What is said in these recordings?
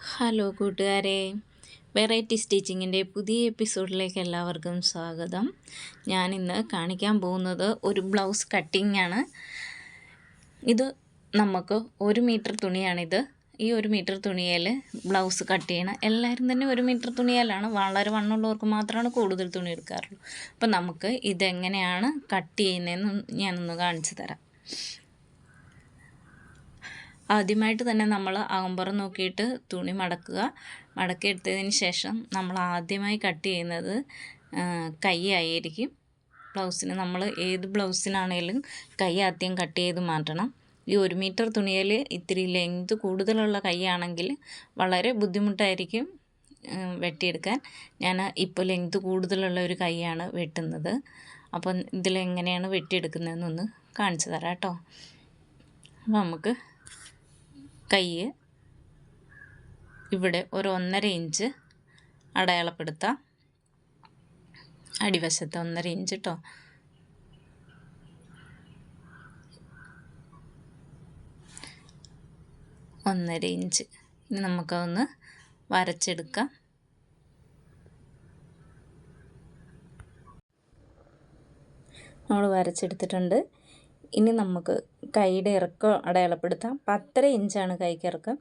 Hello കൂട്ടുകാരെ. Variety സ്റ്റിച്ചിങ്ങിന്റെ പുതിയ എപ്പിസോഡിലേക്ക് എല്ലാവർക്കും സ്വാഗതം. ഞാൻ ഇന്ന് കാണിക്കാൻ പോകുന്നത് ഒരു ബ്ലൗസ് കട്ടിംഗ് ആണ് ഇത് നമുക്ക് ഒരു മീറ്റർ തുണിയാണിത്. ഈ ഒരു മീറ്റർ തുണിയിൽ ബ്ലൗസ് കട്ട് ചെയ്യണം. എല്ലാവരും തന്നെ ഒരു മീറ്റർ തുണിയാലാണ്. വളരെ വണ്ണമുള്ളവർക്ക് മാത്രമാണ് കൂടുതൽ തുണി എടുക്കാറുള്ളൂ. അപ്പം നമുക്ക് ഇതെങ്ങനെയാണ് കട്ട് ചെയ്യുന്നതെന്ന് ഞാനൊന്ന് കാണിച്ചു തരാം. ആദ്യമായിട്ട് തന്നെ നമ്മൾ അകമ്പുറം നോക്കിയിട്ട് തുണി മടക്കുക. മടക്കി എടുത്തതിന് ശേഷം നമ്മൾ ആദ്യമായി കട്ട് ചെയ്യുന്നത് കൈ ആയിരിക്കും. ബ്ലൗസിന് നമ്മൾ ഏത് ബ്ലൗസിനാണേലും കൈ ആദ്യം കട്ട് ചെയ്ത് മാറ്റണം. ഈ ഒരു മീറ്റർ തുണിയിൽ ഇത്തിരി ലെങ്ത് കൂടുതലുള്ള കൈയാണെങ്കിൽ വളരെ ബുദ്ധിമുട്ടായിരിക്കും വെട്ടിയെടുക്കാൻ. ഞാൻ ഇപ്പോൾ ലെങ്ത് കൂടുതലുള്ള ഒരു കൈയാണ് വെട്ടുന്നത്. അപ്പം ഇതിലെങ്ങനെയാണ് വെട്ടിയെടുക്കുന്നതെന്നൊന്ന് കാണിച്ചു തരാം കേട്ടോ. അപ്പോൾ നമുക്ക് കൈ ഇവിടെ ഒരു ഒന്നര ഇഞ്ച് അടയാളപ്പെടുത്താം. അടിവശത്ത് ഒന്നര ഇഞ്ച് കേട്ടോ ഒന്നര ഇഞ്ച്. ഇനി നമുക്കതൊന്ന് വരച്ചെടുക്കാം. നമ്മൾ വരച്ചെടുത്തിട്ടുണ്ട്. ഇനി നമുക്ക് കൈയുടെ ഇറക്കം അടയാളപ്പെടുത്താം. പത്തര ഇഞ്ചാണ് കൈക്ക് ഇറക്കം.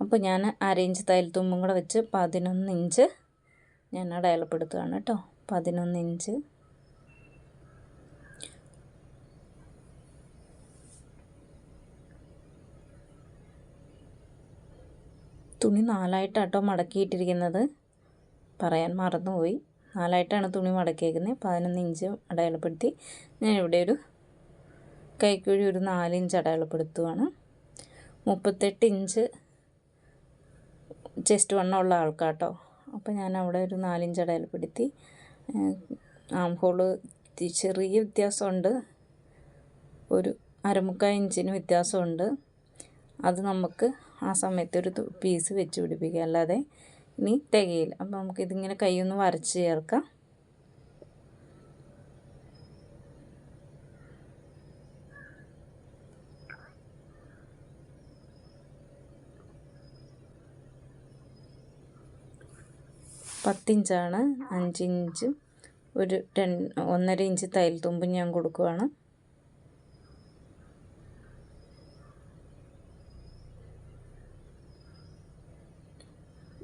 അപ്പോൾ ഞാൻ അര ഇഞ്ച് തയ്യൽ തുമ്പും കൂടെ വെച്ച് പതിനൊന്ന് ഇഞ്ച് ഞാൻ അടയാളപ്പെടുത്തുകയാണ് കേട്ടോ. പതിനൊന്ന് ഇഞ്ച്. തുണി നാലായിട്ടാട്ടോ മടക്കിയിട്ടിരിക്കുന്നത്. പറയാൻ മറന്നുപോയി. നാലായിട്ടാണ് തുണി മടക്കിയേക്കുന്നത്. പതിനൊന്ന് ഇഞ്ച് അടയാളപ്പെടുത്തി. ഞാൻ ഇവിടെ ഒരു കൈക്കുഴി ഒരു നാലിഞ്ച് അടയാളപ്പെടുത്തുവാണ്. മുപ്പത്തെട്ട് ഇഞ്ച് ചെസ്റ്റ് വണ്ണമുള്ള ആൾക്കാട്ടോ. അപ്പോൾ ഞാൻ അവിടെ ഒരു നാലിഞ്ച് അടയാളപ്പെടുത്തി. ആം ഹോൾ ചെറിയ വ്യത്യാസമുണ്ട്. ഒരു അരമുക്കാൽ ഇഞ്ചിന് വ്യത്യാസമുണ്ട്. അത് നമുക്ക് ആ സമയത്ത് ഒരു പീസ് വെച്ച് പിടിപ്പിക്കുക അല്ലാതെ ഇനി തികയില്ല. അപ്പോൾ നമുക്കിതിങ്ങനെ കൈയൊന്ന് വരച്ച് ചേർക്കാം. പത്തിഞ്ചാണ് അഞ്ചിഞ്ചും ഒരു രണ്ട് ഒന്നര ഇഞ്ച് തയ്യൽ തുമ്പും ഞാൻ കൊടുക്കുവാണ്.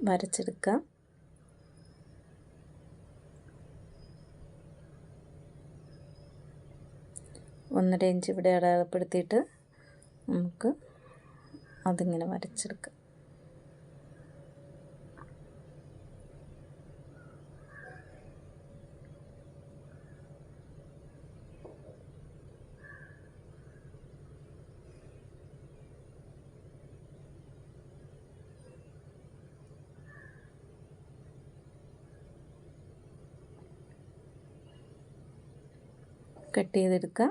വരച്ചെടുക്കാം. ഒന്നര ഇഞ്ച് ഇവിടെ അടയാളപ്പെടുത്തിയിട്ട് നമുക്ക് അതിങ്ങനെ വരച്ചെടുക്കാം. കട്ട് ചെയ്തെടുക്കുക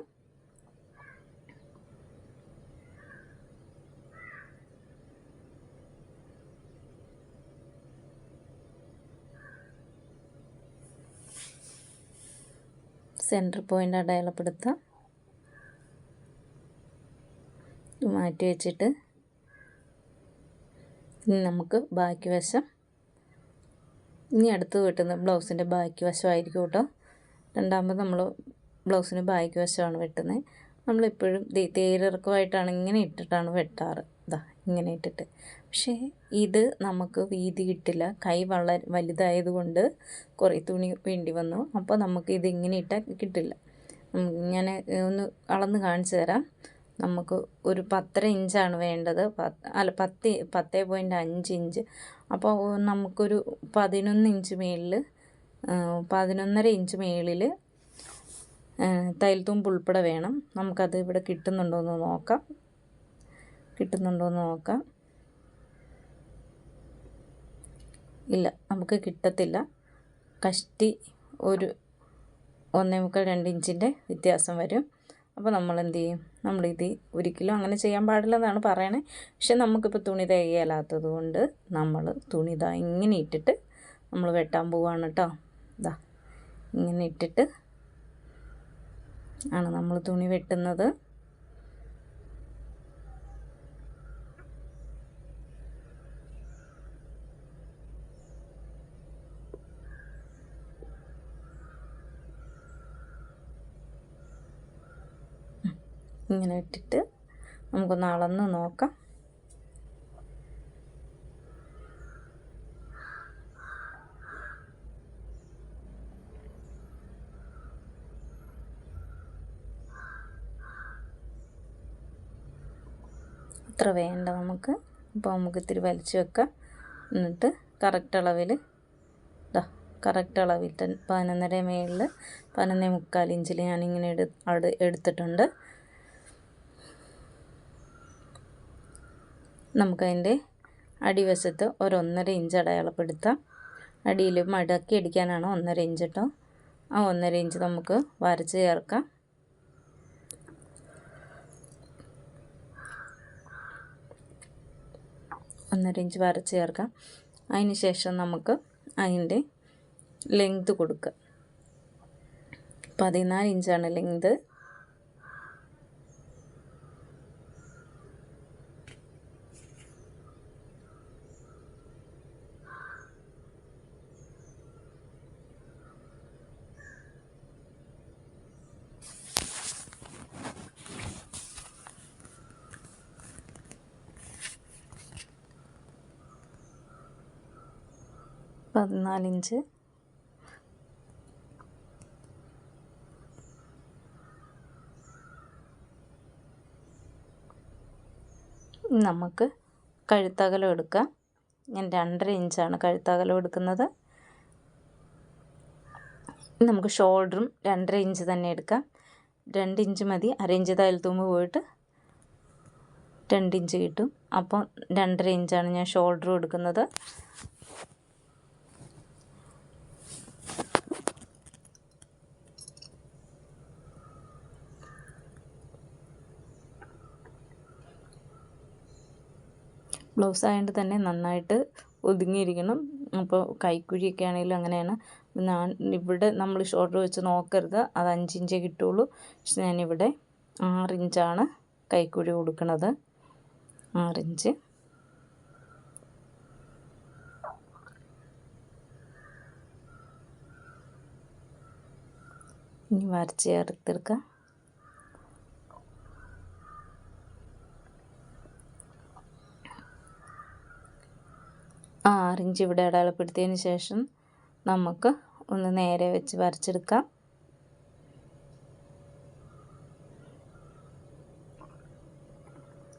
സെന്റർ പോയിന്റ് അടയാളപ്പെടുത്താം. മാറ്റി വെച്ചിട്ട് ഇനി നമുക്ക് ബാക്കി വശം. ഇനി അടുത്ത് കിട്ടുന്ന ബ്ലൗസിന്റെ ബാക്കി വശമായിരിക്കും കേട്ടോ. രണ്ടാമത് നമ്മൾ ബ്ലൗസിന് ബാക്ക് വശമാണ് വെട്ടുന്നത്. നമ്മളെപ്പോഴും തേരിറക്കമായിട്ടാണ് ഇങ്ങനെ ഇട്ടിട്ടാണ് വെട്ടാറ്. ഇതാ ഇങ്ങനെ ഇട്ടിട്ട്. പക്ഷേ ഇത് നമുക്ക് വീതി കിട്ടില്ല. കൈ വളരെ വലുതായതുകൊണ്ട് കുറേ തുണി വേണ്ടി വന്നു. അപ്പോൾ നമുക്ക് ഇത് ഇങ്ങനെ ഇട്ടാൽ കിട്ടില്ല. ഞാൻ ഒന്ന് അളന്ന് കാണിച്ചു തരാം. നമുക്ക് ഒരു പത്തര ഇഞ്ചാണ് വേണ്ടത്. അല്ല പത്ത് പത്ത് പോയിന്റ് അഞ്ച് ഇഞ്ച്. അപ്പോൾ നമുക്കൊരു പതിനൊന്ന് ഇഞ്ച് മേളിൽ പതിനൊന്നര ഇഞ്ച് മേളിൽ തയ്യൽത്തുമ്പ് ഉൾപ്പെടെ വേണം. നമുക്കത് ഇവിടെ കിട്ടുന്നുണ്ടോ എന്ന് നോക്കാം. കിട്ടുന്നുണ്ടോ എന്ന് നോക്കാം. ഇല്ല നമുക്ക് കിട്ടത്തില്ല. കഷ്ടി ഒരു ഒന്നേ മുക്കാൽ രണ്ട് ഇഞ്ചിന്റെ വ്യത്യാസം വരും. അപ്പോൾ നമ്മൾ എന്ത് ചെയ്യും? നമ്മളിത് ഒരിക്കലും അങ്ങനെ ചെയ്യാൻ പാടില്ലെന്നാണ് പറയണേ. പക്ഷെ നമുക്കിപ്പോൾ തുണി തികയലാത്തത് കൊണ്ട് നമ്മൾ തുണി ഇങ്ങനെ ഇട്ടിട്ട് നമ്മൾ വെട്ടാൻ പോവാണ് കേട്ടോ ഇതാ ഇങ്ങനെ ഇട്ടിട്ട് ആണ് നമ്മൾ തുണി വെട്ടുന്നത്. ഇങ്ങനെ ഇട്ടിട്ട് നമുക്കൊന്ന് അളന്ന് നോക്കാം. അത്ര വേണ്ട നമുക്ക്? അപ്പോൾ നമുക്ക് ഇത്തിരി വലിച്ചു വെക്കാം. എന്നിട്ട് കറക്റ്റ് അളവിൽ ഇതാ കറക്റ്റ് അളവിൽ തന്നെ പതിനൊന്നര മേളിൽ പതിനൊന്നേ മുക്കാൽ ഇഞ്ചിൽ ഞാനിങ്ങനെ എടു അവിടെ എടുത്തിട്ടുണ്ട്. നമുക്കതിന്റെ അടിവശത്ത് ഒരു ഒന്നര ഇഞ്ച് അടയാളപ്പെടുത്താം. അടിയിൽ മടക്കി അടിക്കാനാണ് ഒന്നര ഇഞ്ച് കേട്ടോ ആ ഒന്നര ഇഞ്ച് നമുക്ക് വരച്ച് ചേർക്കാം. ഒന്നര ഇഞ്ച് വരച്ച് ചേർക്കാം. അതിന് ശേഷം നമുക്ക് അതിന്റെ ലെങ്ത് കൊടുക്കുക പതിനാല് ഇഞ്ചാണ് ലെങ്ത് പതിനാലിഞ്ച്. നമുക്ക് കഴുത്തകലം എടുക്കാം. ഞാൻ രണ്ടര ഇഞ്ചാണ് കഴുത്തകലം എടുക്കുന്നത്. നമുക്ക് ഷോൾഡറും രണ്ടര ഇഞ്ച് തന്നെ എടുക്കാം. രണ്ട് ഇഞ്ച് മതി. അര ഇഞ്ച് തയ്യൽത്തുമ്പ് പോയിട്ട് രണ്ട് ഇഞ്ച് കിട്ടും. അപ്പോൾ രണ്ടര ഇഞ്ചാണ് ഞാൻ ഷോൾഡറും എടുക്കുന്നത്. ബ്ലൗസ് ആയതുകൊണ്ട് തന്നെ നന്നായിട്ട് ഒതുങ്ങിയിരിക്കണം. അപ്പോൾ കൈക്കുഴിയൊക്കെ ആണെങ്കിലും അങ്ങനെയാണ്. ഞാൻ ഇവിടെ നമ്മൾ ഷോർട്ട് വെച്ച് നോക്കരുത്. അത് അഞ്ചിഞ്ചേ കിട്ടുള്ളൂ. പക്ഷെ ഞാനിവിടെ ആറിഞ്ചാണ് കൈക്കുഴി കൊടുക്കുന്നത് ആറിഞ്ച് ഇനി വരച്ച് ചേർത്തെടുക്കാം ആറിഞ്ച് ഇവിടെ അടയാളപ്പെടുത്തിയതിന് ശേഷം നമുക്ക് ഒന്ന് നേരെ വെച്ച് വരച്ചെടുക്കാം.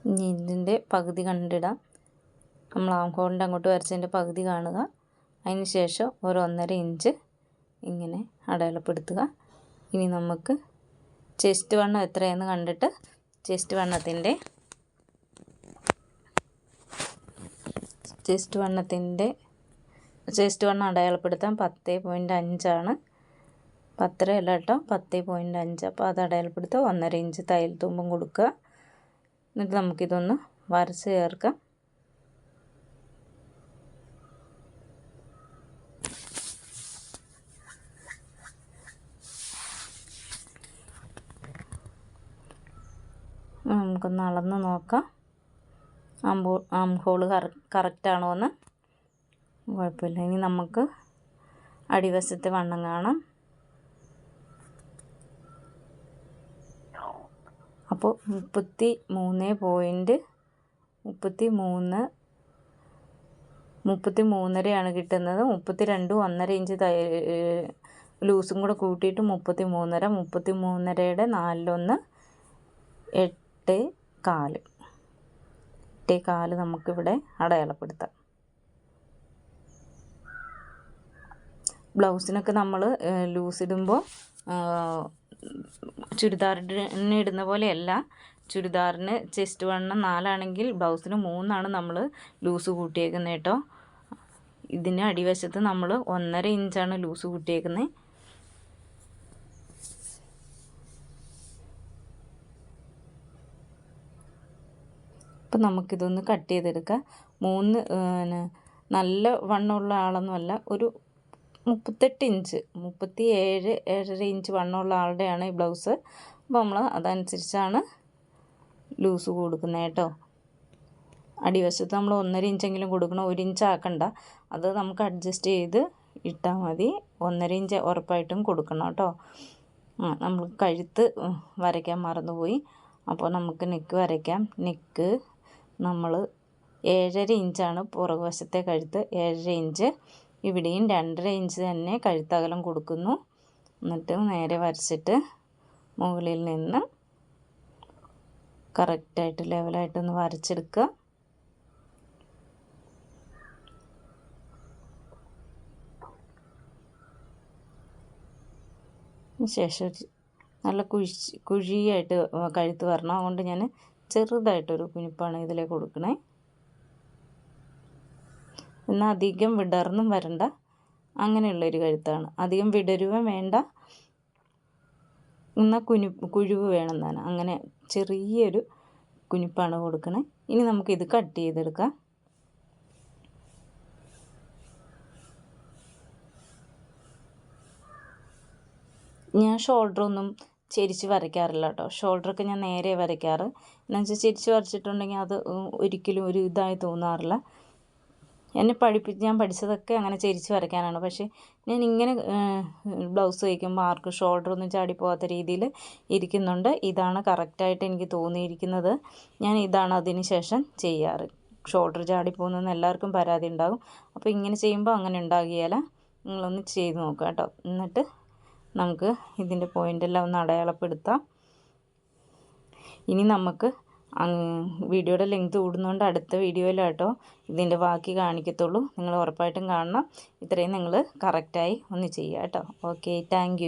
ഇനി ഇതിന്റെ പകുതി കണ്ടിടാം. നമ്മൾ ആംഹോളിന്റെ അങ്ങോട്ട് വരച്ചതിന്റെ പകുതി കാണുക. അതിന് ശേഷം ഒരു ഒന്നര ഇഞ്ച് ഇങ്ങനെ അടയാളപ്പെടുത്തുക. ഇനി നമുക്ക് ചെസ്റ്റ് വണ്ണം എത്രയെന്ന് കണ്ടിട്ട് ചെസ്റ്റ് വണ്ണത്തിന്റെ ചെസ്റ്റ് വണ്ണത്തിന്റെ ചെസ്റ്റ് വണ്ണം അടയാളപ്പെടുത്താൻ പത്ത് പോയിന്റ് അഞ്ചാണ്. പത്തര അല്ല കേട്ടോ പത്ത് പോയിന്റ് അഞ്ച്. അപ്പോൾ അത് അടയാളപ്പെടുത്തുക. ഒന്നര ഇഞ്ച് തയ്യൽ തുമ്പും കൊടുക്കുക. എന്നിട്ട് നമുക്കിതൊന്ന് വരച്ച് ചേർക്കാം. നമുക്കൊന്ന് അളന്ന് നോക്കാം. ആംബോ ആം ഹോൾ കറക്റ്റാണോ എന്ന് കുഴപ്പമില്ല. ഇനി നമുക്ക് അടിവശത്തെ വണ്ണം കാണാം. അപ്പോൾ മുപ്പത്തി മൂന്ന് പോയിന്റ് മുപ്പത്തി മൂന്ന് മുപ്പത്തി മൂന്നരയാണ് കിട്ടുന്നത്. മുപ്പത്തി രണ്ടും ഒന്നര ഇഞ്ച് ലൂസും കൂടെ കൂട്ടിയിട്ട് മുപ്പത്തി മൂന്നര മുപ്പത്തി മൂന്നരയുടെ നാലിലൊന്ന് എട്ട് കാൽ. എട്ടേ കാൽ നമുക്കിവിടെ അടയാളപ്പെടുത്താം. ബ്ലൗസിനൊക്കെ നമ്മൾ ലൂസ് ഇടുമ്പോൾ ചുരിദാറിന് ഇടുന്ന പോലെയല്ല. ചുരിദാറിന് ചെസ്റ്റ് വണ്ണം നാലാണെങ്കിൽ ബ്ലൗസിന് മൂന്നാണ് നമ്മൾ ലൂസ് കൂട്ടിയേക്കുന്നത് കേട്ടോ ഇതിന് അടിവശത്ത് നമ്മൾ ഒന്നര ഇഞ്ചാണ് ലൂസ് കൂട്ടിയേക്കുന്നത് അപ്പം നമുക്കിതൊന്ന് കട്ട് ചെയ്തെടുക്കാം. മൂന്ന് നല്ല വണ്ണമുള്ള ആളൊന്നുമല്ല ഒരു മുപ്പത്തെട്ട് ഇഞ്ച് മുപ്പത്തി ഏഴ് ഏഴര ഇഞ്ച് വണ്ണമുള്ള ആളുടെയാണ് ഈ ബ്ലൗസ് അപ്പോൾ നമ്മൾ അതനുസരിച്ചാണ് ലൂസ് കൊടുക്കുന്നത് കേട്ടോ. അടിവശത്ത് നമ്മൾ ഒന്നര ഇഞ്ചെങ്കിലും കൊടുക്കണം ഒരു ഇഞ്ച് ആക്കണ്ട. അത് നമുക്ക് അഡ്ജസ്റ്റ് ചെയ്ത് ഇട്ടാൽ മതി. ഒന്നര ഇഞ്ച് ഉറപ്പായിട്ടും കൊടുക്കണം കേട്ടോ. നമ്മൾ കഴുത്ത് വരയ്ക്കാൻ മറന്നുപോയി. അപ്പോൾ നമുക്ക് നെക്ക് വരയ്ക്കാം. നെക്ക് നമ്മൾ ഏഴര ഇഞ്ചാണ് പുറകുവശത്തെ കഴുത്ത്. ഏഴര ഇഞ്ച്. ഇവിടെയും രണ്ടര ഇഞ്ച് തന്നെ കഴുത്തകലം കൊടുക്കുന്നു. എന്നിട്ട് നേരെ വരച്ചിട്ട് മുകളിൽ നിന്ന് കറക്റ്റായിട്ട് ലെവലായിട്ടൊന്ന് വരച്ചെടുക്കുക. ശേഷം നല്ല കുഴി കുഴിയായിട്ട് കഴുത്ത് വരണം. അതുകൊണ്ട് ഞാൻ ചെറുതായിട്ടൊരു കുനിപ്പാണ് ഇതിലേക്ക് കൊടുക്കണേ. എന്നാൽ അധികം വിടർന്നും വരണ്ട. അങ്ങനെയുള്ളൊരു കഴുത്താണ്. അധികം വിടരുവ വേണ്ട. എന്നാൽ കുനി കുഴിവ് വേണം താൻ അങ്ങനെ ചെറിയൊരു കുനിപ്പാണ് കൊടുക്കണേ. ഇനി നമുക്കിത് കട്ട് ചെയ്തെടുക്കാം. ഞാൻ ഷോൾഡറൊന്നും ചെരിച്ച് വരയ്ക്കാറില്ല കേട്ടോ. ഷോൾഡറൊക്കെ ഞാൻ നേരെ വരയ്ക്കാറ്. എന്നുവെച്ചാൽ ചെരിച്ച് വരച്ചിട്ടുണ്ടെങ്കിൽ അത് ഒരിക്കലും ഒരു ഇതായി തോന്നാറില്ല. എന്നെ പഠിപ്പിച്ച് ഞാൻ പഠിച്ചതൊക്കെ അങ്ങനെ ചെരിച്ച് വരയ്ക്കാനാണ്. പക്ഷേ ഞാൻ ഇങ്ങനെ ബ്ലൗസ് തയ്ക്കുമ്പോൾ ആർക്കും ഷോൾഡറൊന്നും ചാടി പോകാത്ത രീതിയിൽ ഇരിക്കുന്നുണ്ട്. ഇതാണ് കറക്റ്റായിട്ട് എനിക്ക് തോന്നിയിരിക്കുന്നത്. ഞാൻ ഇതാണ് അതിന് ശേഷം ചെയ്യാറ്. ഷോൾഡർ ചാടി പോകുന്നതെന്ന് എല്ലാവർക്കും പരാതി ഉണ്ടാകും. അപ്പോൾ ഇങ്ങനെ ചെയ്യുമ്പോൾ അങ്ങനെ ഉണ്ടാകിയാൽ നിങ്ങളൊന്ന് ചെയ്ത് നോക്കുക കേട്ടോ. എന്നിട്ട് നമുക്ക് ഇതിന്റെ പോയിന്റെല്ലാം ഒന്ന് അടയാളപ്പെടുത്താം. ഇനി നമുക്ക് വീഡിയോയുടെ ലെങ്ത് കൂടുന്നതുകൊണ്ട് അടുത്ത വീഡിയോയിലാട്ടോ ഇതിന്റെ ബാക്കി കാണിക്കത്തുള്ളൂ. നിങ്ങൾ ഉറപ്പായിട്ടും കാണണം. ഇത്രയും നിങ്ങൾ കറക്റ്റായി ഒന്ന് ചെയ്യുക കേട്ടോ. Okay thank